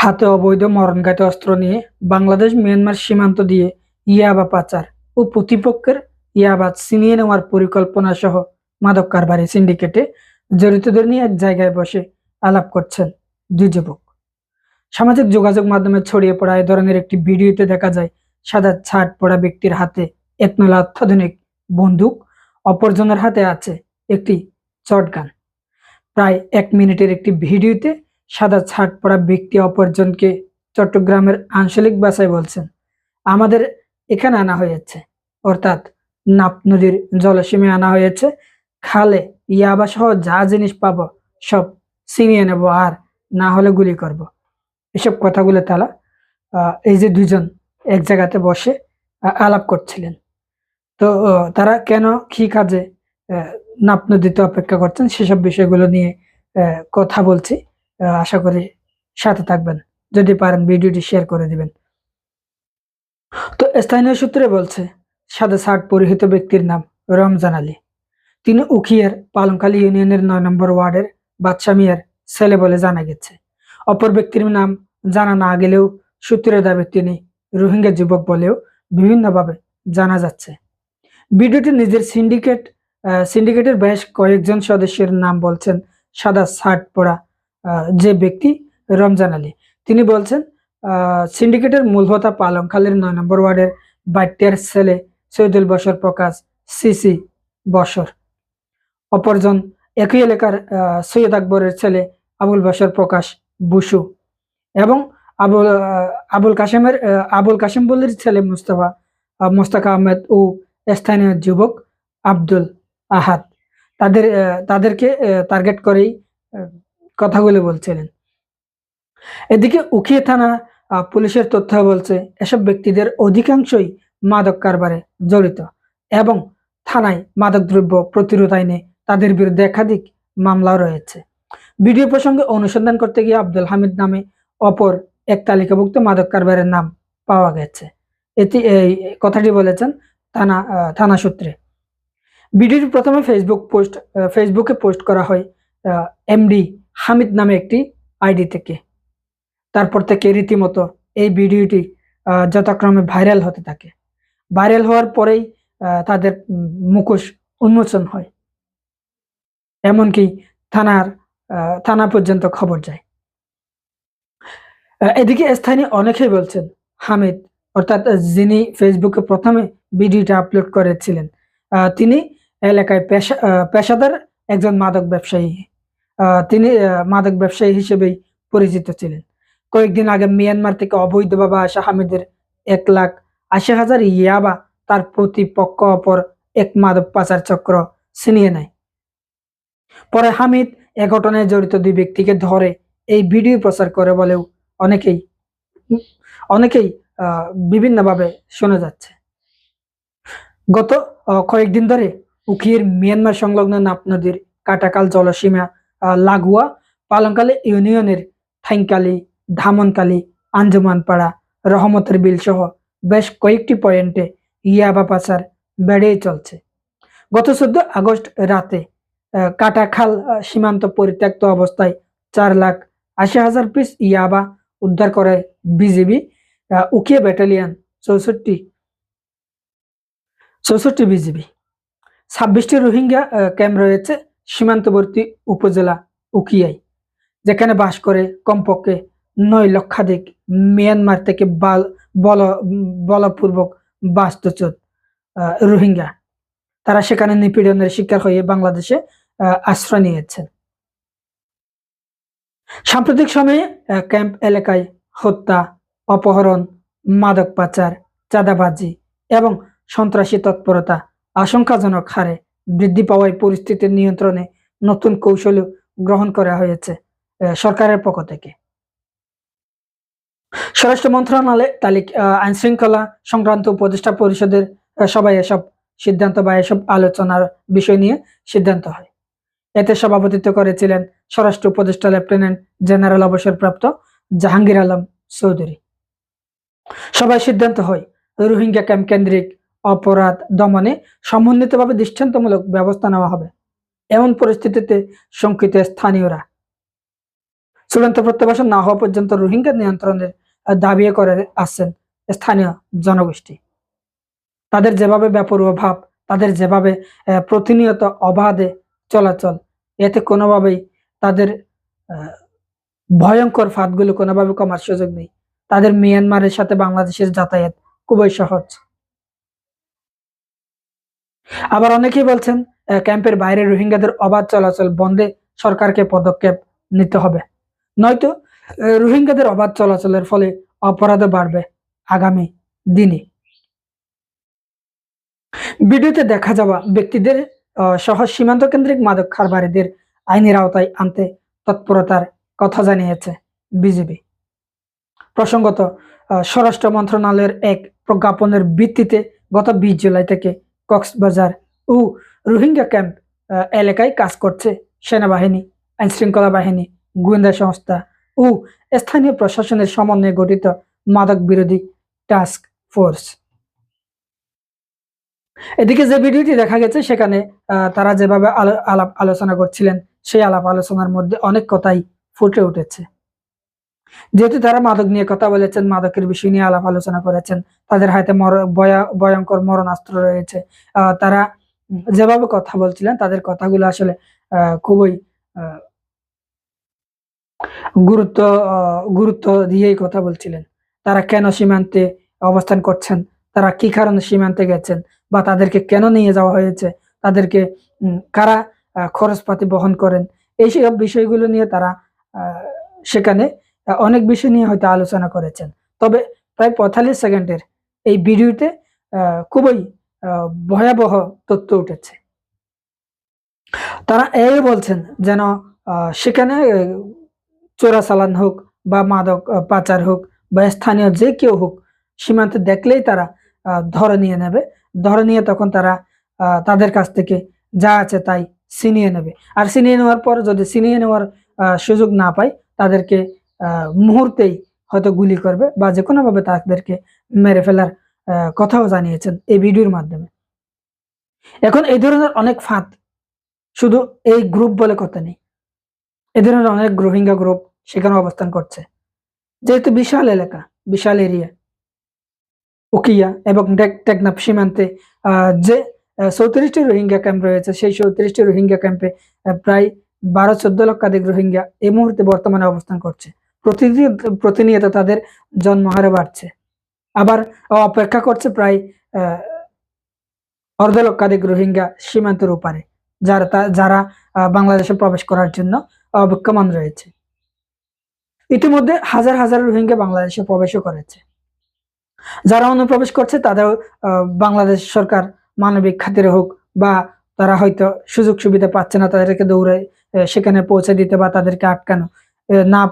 হাতে অবৈধ মরণঘাতী অস্ত্র নিয়ে বাংলাদেশ, মিয়ানমার সীমান্ত দিয়ে ইয়াবা পাচার ও প্রতিপক্ষের ইয়াবা ছিনিয়ে নেওয়ার পরিকল্পনা সহ মাদক কারবারি সিন্ডিকেটে জড়িতদের নিয়ে এক জায়গায় বসে আলাপ করছেন দুই যুবক। সামাজিক যোগাযোগ মাধ্যমে ছড়িয়ে পড়া এ ধরনের একটি ভিডিওতে দেখা যায়, সাদা ছাট পড়া ব্যক্তির হাতে একনলা অত্যাধুনিক বন্দুক, অপরজনের হাতে আছে একটি চটগান। প্রায় এক মিনিটের একটি ভিডিওতে সাদা ছাট পড়া ব্যক্তি অপরজনকে চট্টগ্রামের আঞ্চলিক ভাষায় বলছেন। আমাদের এখানে আনা হয়েছে। অর্থাৎ নাপ নদীর জলসীমে আনা হয়েছে। খালে ইয়াবা সহ যা জিনিস পাবো সব ছিনিয়ে নেব আর না হলে গুলি করব। এসব কথাগুলো তারা এই যে দুজন এক জায়গাতে বসে আলাপ করছিলেন। তো তারা কেন কি কাজে নাপ নদীতে অপেক্ষা করছেন সেসব বিষয়গুলো নিয়ে কথা বলছি। আশা করি সাথে থাকবেন। যদি পারেন ভিডিওটি শেয়ার করে দিবেন। তো স্থানীয় সূত্রে বলছে, সাদা শার্ট পরিহিত ব্যক্তির নাম রমজান আলী। তিনি উখিয়ার পালংখালী ইউনিয়নের নয় নম্বর ওয়ার্ডের বাদশা মিয়ার ছেলে বলে জানা গেছে। অপর ব্যক্তির নাম জানা না গেলেও সূত্রের দাবি তিনি রোহিঙ্গা যুবক বলেও বিভিন্নভাবে জানা যাচ্ছে। ভিডিওটি নিজের সিন্ডিকেট সিন্ডিকেটের বেশ কয়েকজন সদস্যের নাম বলছেন, সাদা শার্ট পরা যে ব্যক্তি রমজান আলী। তিনি বলছেন সিন্ডিকেটের মূল হোতা পালংখালের নয় নম্বর ওয়ার্ডের বাইটের ছেলে সৈদুল বসর প্রকাশ, সিসি বসর অপরজন একই এলাকার সৈয়দ আকবরের ছেলে আবুল বসর প্রকাশ, বুসু। এবং আবুল আবুল কাশেমের আবুল কাশেম বল্লির ছেলে মুস্তফা মোস্তাক আহমেদ ও স্থানীয় যুবক আব্দুল আহাদ। তাদের তাদেরকে টার্গেট করেই কথাগুলো বলছিলেন। এদিকে উখিয়ে থানা পুলিশের তথ্য বলছে, এসব ব্যক্তিদের অধিকাংশই মাদক কারবারে জড়িত এবং থানায় মাদকদ্রব্য প্রতিরোধ আইনে তাদের বিরুদ্ধে একাধিক মামলাও রয়েছে। ভিডিও প্রসঙ্গে অনুসন্ধান করতে গিয়ে আব্দুল হামিদ নামে অপর এক তালিকাভুক্ত মাদক কারবারের নাম পাওয়া গেছে। এটি এই কথাটি বলেছেন থানা থানা সূত্রে। ভিডিওটি প্রথমে ফেসবুক পোস্ট ফেসবুকে পোস্ট করা হয় এমডি হামিদ নামে একটি আইডি থেকে। তারপর থেকে রীতিমতো এই ভিডিওটি যথাক্রমে ভাইরাল হতে থাকে। ভাইরাল হওয়ার পরেই তাদের মুখোশ উন্মোচন হয়। এমনকি থানার থানা পর্যন্ত খবর যায়। এদিকে স্থানীয় অনেকেই বলছেন, হামিদ, অর্থাৎ যিনি ফেসবুকে প্রথমে ভিডিওটা আপলোড করেছিলেন তিনি এলাকায় পেশা পেশাদার একজন মাদক ব্যবসায়ী। মাদক ব্যবসায়ী হিসেবেই পরিচিত ছিলেন। কয়েকদিন আগে মিয়ানমার থেকে অবৈধভাবে আসা হামিদের এক লাখ আশি হাজার ইয়াবা তার প্রতিপক্ষ অপর এক মাদক পাচার চক্র ছিনিয়ে নেয়। পরে হামিদ এ ঘটনায় জড়িত দুই ব্যক্তিকে ধরে এই ভিডিও প্রচার করে বলেও অনেকেই অনেকেই বিভিন্নভাবে শোনা যাচ্ছে। গত কয়েকদিন ধরে উখির মিয়ানমার সংলগ্ন নাপ নদীর কাটাকাল জলসীমা লাগোয়া, পালংকালে ইউনিয়নের ঠাইংকালি ধামনকালি, আঞ্জুমানপাড়া, রহমতের বিল সহ বেশ কয়েকটি পয়েন্টে ইয়াবা পাচার বেড়েই চলছে। গত চোদ্দ আগস্ট রাতে কাটাখাল সীমান্ত পরিত্যক্ত অবস্থায় চার লাখ আশি হাজার পিস ইয়াবা উদ্ধার করে বিজিবি উকিয়া ব্যাটালিয়ান চৌষট্টি চৌষট্টি বিজিবি। ছাব্বিশটি রোহিঙ্গা ক্যাম্প রয়েছে। সীমান্তবর্তী উপজেলা উকিয়ায় যেখানে বাস করে কমপক্ষে নয় লক্ষাধিক মিয়ানমার থেকে বাল, বল, বলপূর্বক বাস্তুচ্যুত রোহিঙ্গা। তারা সেখানে নিপীড়নের শিকার হয়ে বাংলাদেশে আশ্রয় নিয়েছেন সাম্প্রতিক সময়ে ক্যাম্প এলাকায় হত্যা, অপহরণ, মাদক পাচার, চাঁদাবাজি এবং সন্ত্রাসী তৎপরতা আশঙ্কাজনক হারে বৃদ্ধি পাওয়ায় পরিস্থিতির নিয়ন্ত্রণে নতুন কৌশল গ্রহণ করা হয়েছে সরকারের পক্ষ থেকে। স্বরাষ্ট্র মন্ত্রণালয় তালিক আইন শৃঙ্খলা সংক্রান্ত উপদেষ্টা পরিষদের সবাই এসব সিদ্ধান্ত বা এসব আলোচনার বিষয় নিয়ে সিদ্ধান্ত হয়। এতে সভাপতিত্ব করেছিলেন স্বরাষ্ট্র উপদেষ্টা লেফটেন্যান্ট জেনারেল অবসরপ্রাপ্ত জাহাঙ্গীর আলম চৌধুরী। সবাই সিদ্ধান্ত হয়, রোহিঙ্গা ক্যাম্প কেন্দ্রিক অপরাধ দমনে সমন্বিতভাবে দৃষ্টান্তমূলক ব্যবস্থা নেওয়া হবে। এমন পরিস্থিতিতে শঙ্কিত স্থানীয়রা। চূড়ান্ত প্রত্যাবাসন না হওয়া পর্যন্ত রোহিঙ্গা নিয়ন্ত্রণের দাবি করে আসছেন স্থানীয় জনগোষ্ঠী। তাদের যেভাবে বেপরোয়া ভাব, তাদের যেভাবে প্রতিনিয়ত অবাধে চলাচল, এতে কোনোভাবেই তাদের ভয়ঙ্কর ফাঁদগুলো কোনোভাবে কমার সুযোগ নেই। তাদের মিয়ানমারের সাথে বাংলাদেশের যাতায়াত খুবই সহজ। আবার অনেকেই বলছেন ক্যাম্পের বাইরে রোহিঙ্গাদের অবাধ চলাচল বন্ধে সরকারকে পদক্ষেপ নিতে হবে। নয়তো রোহিঙ্গাদের অবাধ চলাচলের ফলে অপরাধ বাড়বে আগামী দিনে। ভিডিওতে দেখা যাওয়া ব্যক্তিদের সহ সীমান্ত কেন্দ্রিক মাদক কারবারিদের আইনের আওতায় আনতে তৎপরতার কথা জানিয়েছে বিজেপি। প্রসঙ্গত স্বরাষ্ট্র মন্ত্রণালয়ের এক প্রজ্ঞাপনের ভিত্তিতে গত বিশ জুলাই থেকে কক্সবাজার ও রোহিঙ্গা ক্যাম্প এলাকায় কাজ করছে সেনাবাহিনী, আইনশৃঙ্খলা বাহিনী, গোয়েন্দা সংস্থা ও স্থানীয় প্রশাসনের সমন্বয়ে গঠিত মাদক বিরোধী টাস্ক ফোর্স। এদিকে যে ভিডিওটি দেখা গেছে, সেখানে তারা যেভাবে আলো- আলাপ, আলোচনা করছিলেন, সেই আলাপ আলোচনার মধ্যে অনেক কথাই ফুটে উঠেছে। যেহেতু তারা মাদক নিয়ে কথা বলেছেন, মাদকের বিষয় নিয়ে আলাপ আলোচনা করেছেন, তাদের হাতে ভয়ঙ্কর মরণাস্ত্র রয়েছে। তারা যেভাবে কথা বলছিলেন, তাদের কথাগুলো আসলে খুবই গুরুত্ব গুরুত্ব দিয়েই কথা বলছিলেন। তারা কেন সীমান্তে অবস্থান করছেন? তারা কি কারণে সীমান্তে গেছেন? বা তাদেরকে কেন নিয়ে যাওয়া হয়েছে? তাদেরকে কারা খরচপাতি বহন করেন? এইসব বিষয়গুলো নিয়ে তারা সেখানে অনেক বিষয় নিয়ে হয়তো আলোচনা করেছেন। তবে প্রায় পঁয়তাল্লিশ সেকেন্ডের এই ভিডিওতে খুবই ভয়াবহ তথ্য উঠেছে। তারা এই বলছেন যেন সেখানে চোরাচালান হোক বা মাদক পাচার হোক বা স্থানীয় যে কেউ হোক, সীমান্তে দেখলেই তারা ধরে নিয়ে নেবে। ধরে নিয়ে তখন তারা তাদের কাছ থেকে যা আছে তাই ছিনিয়ে নেবে। আর ছিনিয়ে নেওয়ার পর যদি ছিনিয়ে নেওয়ার সুযোগ না পায়, তাদেরকে মুহূর্তেই হয়তো গুলি করবে বা যে কোনোভাবে তাদেরকে মেরে ফেলার কথাও জানিয়েছেন এই ভিডিওর মাধ্যমে। এখন এই ধরনের অনেক ফাঁদ শুধু এই গ্রুপ বলে কথা নেই। এ ধরনের অনেক রোহিঙ্গা গ্রুপ সেখানে অবস্থান করছে। যেহেতু বিশাল এলাকা, বিশাল এরিয়া উকিয়া এবং টেক- টেকনাফ সীমান্তে যে চৌত্রিশটি রোহিঙ্গা ক্যাম্প রয়েছে, সেই চৌত্রিশটি রোহিঙ্গা ক্যাম্পে প্রায় বারো চোদ্দ লক্ষাধিক রোহিঙ্গা এই মুহূর্তে বর্তমানে অবস্থান করছে। প্রতিনিয়ত তাদের জন্মহারে বাড়ছে। আবার অপেক্ষা করছে প্রায় আহ, অর্ধ লক্ষাধিক রোহিঙ্গা সীমান্তের উপারে যারা যারা বাংলাদেশে প্রবেশ করার জন্য অপেক্ষমান রয়েছে। ইতিমধ্যে হাজার হাজার রোহিঙ্গা বাংলাদেশে প্রবেশও করেছে। যারা অনুপ্রবেশ করছে তাদের বাংলাদেশ সরকার মানবিক খাতিরে হোক বা তারা হয়তো সুযোগ সুবিধা পাচ্ছে না তাদেরকে দৌড়ে সেখানে পৌঁছে দিতে বা তাদেরকে আটকানো না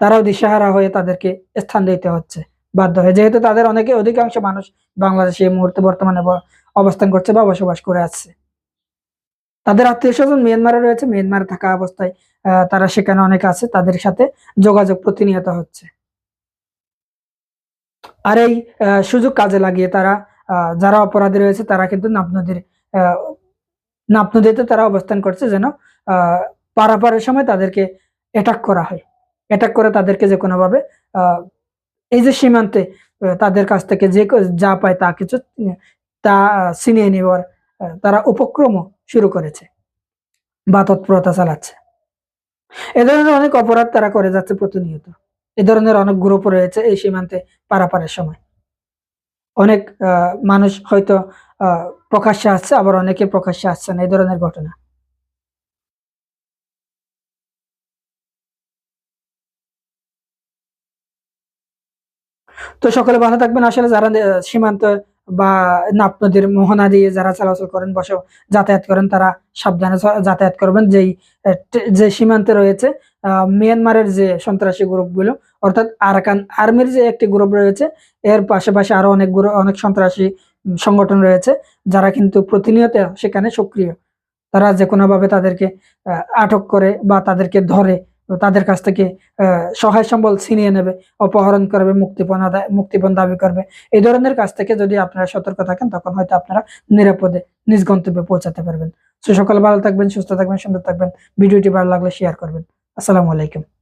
তারাও দিশাহারা হয়ে তাদেরকে স্থান দিতে হচ্ছে, বাধ্য হয়ে। যেহেতু তাদের অনেকে অধিকাংশ মানুষ বাংলাদেশে এই মুহূর্তে বর্তমানে অবস্থান করছে বা বসবাস করে আসছে তাদের আত্মীয় স্বজন মিয়ানমারে রয়েছে, মিয়ানমারে থাকা অবস্থায় তারা সেখানে অনেক আছে, তাদের সাথে যোগাযোগ প্রতিনিয়ত হচ্ছে। আর এই সুযোগ কাজে লাগিয়ে তারা যারা অপরাধী রয়েছে, তারা কিন্তু নাপ নদীর নাপ নদীতে তারা অবস্থান করছে যেন পারাপারের সময় তাদেরকে অ্যাটাক করা হয়। অ্যাটাক করে তাদেরকে যে কোনোভাবে এই যে সীমান্তে তাদের কাছ থেকে যে যা পায় তা কিছু, তা ছিনিয়ে নেওয়ার তারা উপক্রমও শুরু করেছে বা তৎপরতা চালাচ্ছে। এ ধরনের অনেক অপরাধ তারা করে যাচ্ছে প্রতিনিয়ত। এ ধরনের অনেক গ্রুপ রয়েছে এই সীমান্তে পারাপারের সময়। অনেক মানুষ হয়তো প্রকাশ্যে আসছে, আবার অনেকে প্রকাশ্যে আসছে না, এই ধরনের ঘটনা। তো সকলে ভালো থাকবেন। আসলে যারা সীমান্ত বা নাপ নদীর মোহনা দিয়ে যারা চলাচল করেন, বসে যাতায়াত করেন, তারা সাবধানে যাতায়াত করবেন। যেই যে সীমান্তে রয়েছে মিয়ানমারের যে সন্ত্রাসী গ্রুপগুলো, অর্থাৎ আরাকান আর্মির যে একটি গ্রুপ রয়েছে, এর পাশাপাশি আরও অনেক গ্রুপ অনেক সন্ত্রাসী সংগঠন রয়েছে, যারা কিন্তু প্রতিনিয়ত সেখানে সক্রিয়। তারা যে কোনোভাবে তাদেরকে আটক করে বা তাদেরকে ধরে তাদের কাছ থেকে সহায় সম্বল ছিনিয়ে নেবে, অপহরণ করবে, মুক্তিপণ আদায় মুক্তিপণ দাবি করবে। এই ধরনের কাছ থেকে যদি আপনারা সতর্ক থাকেন, তখন হয়তো আপনারা নিরাপদে নিজ গন্তব্যে পৌঁছাতে পারবেন। তো সকালে ভালো থাকবেন, সুস্থ থাকবেন, সুন্দর থাকবেন। ভিডিওটি ভালো লাগলে শেয়ার করবেন। আসসালামু আলাইকুম।